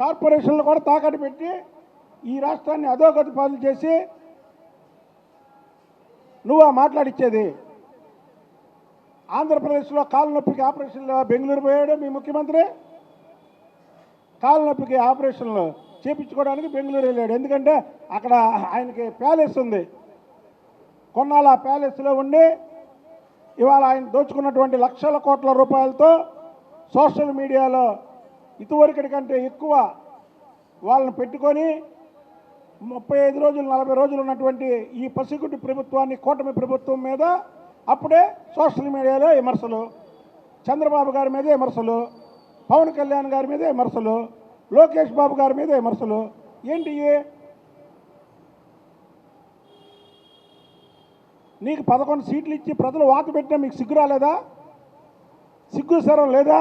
కార్పొరేషన్లు కూడా తాకట్టు పెట్టి ఈ రాష్ట్రాన్ని అధోగతి పాలు చేసి నువ్వా మాట్లాడిచ్చేది. ఆంధ్రప్రదేశ్లో కాలు నొప్పికి ఆపరేషన్లో బెంగళూరు పోయాడు మీ ముఖ్యమంత్రి. కాలు నొప్పికి ఆపరేషన్లు చేపించుకోవడానికి బెంగళూరు వెళ్ళాడు. ఎందుకంటే అక్కడ ఆయనకి ప్యాలెస్ ఉంది. కొన్నాళ్ళు ఆ ప్యాలెస్లో ఉండి ఇవాళ ఆయన దోచుకున్నటువంటి లక్షల కోట్ల రూపాయలతో సోషల్ మీడియాలో ఇదివరకటి కంటే ఎక్కువ వాళ్ళని పెట్టుకొని ముప్పై ఐదు రోజులు నలభై రోజులు ఉన్నటువంటి ఈ పసిగుడ్డి ప్రభుత్వాన్ని కూటమి ప్రభుత్వం మీద అప్పుడే సోషల్ మీడియాలో విమర్శలు చంద్రబాబు గారి మీద విమర్శలు పవన్ కళ్యాణ్ గారి మీద విమర్శలు లోకేష్ బాబు గారి మీద విమర్శలు. ఏంటి నీకు పదకొండు సీట్లు ఇచ్చి ప్రజలు వాత పెట్టినా మీకు సిగ్గు రాలేదా? సిగ్గు సరం లేదా?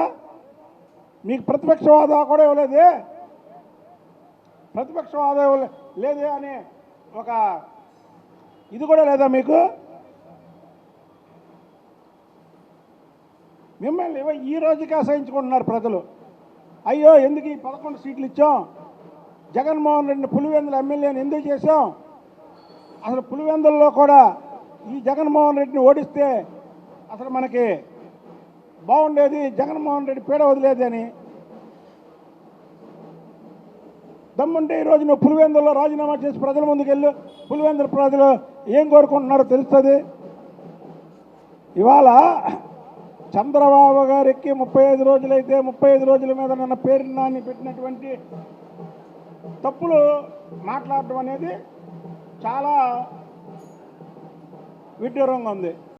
మీకు ప్రతిపక్ష హోదా కూడా ఇవ్వలేదే? ప్రతిపక్ష హోదా ఇవ్వలే లేదే అని ఒక ఇది కూడా లేదా మీకు? మిమ్మల్ని ఈ రోజుకి ఆశ్రయించుకుంటున్నారు ప్రజలు. అయ్యో ఎందుకు ఈ పదకొండు సీట్లు ఇచ్చాం? జగన్మోహన్ రెడ్డి పులివెందుల ఎమ్మెల్యేని ఎందుకు చేశాం? అసలు పులివెందుల్లో కూడా ఈ జగన్మోహన్ రెడ్డిని ఓడిస్తే అసలు మనకి బాగుండేది జగన్మోహన్ రెడ్డి పీడ వదిలేదని. దమ్ముంటే ఈరోజు నువ్వు పులివెందుల్లో రాజీనామా చేసి ప్రజల ముందుకు వెళ్ళు. పులివెందుల ప్రజలు ఏం కోరుకుంటున్నారో తెలుస్తుంది. ఇవాళ చంద్రబాబు గారికి ముప్పై ఐదు రోజులైతే ముప్పై ఐదు రోజుల మీద నన్న పేరు నాని పెట్టినటువంటి తప్పులు మాట్లాడటం అనేది చాలా విడ్డూరంగా ఉంది.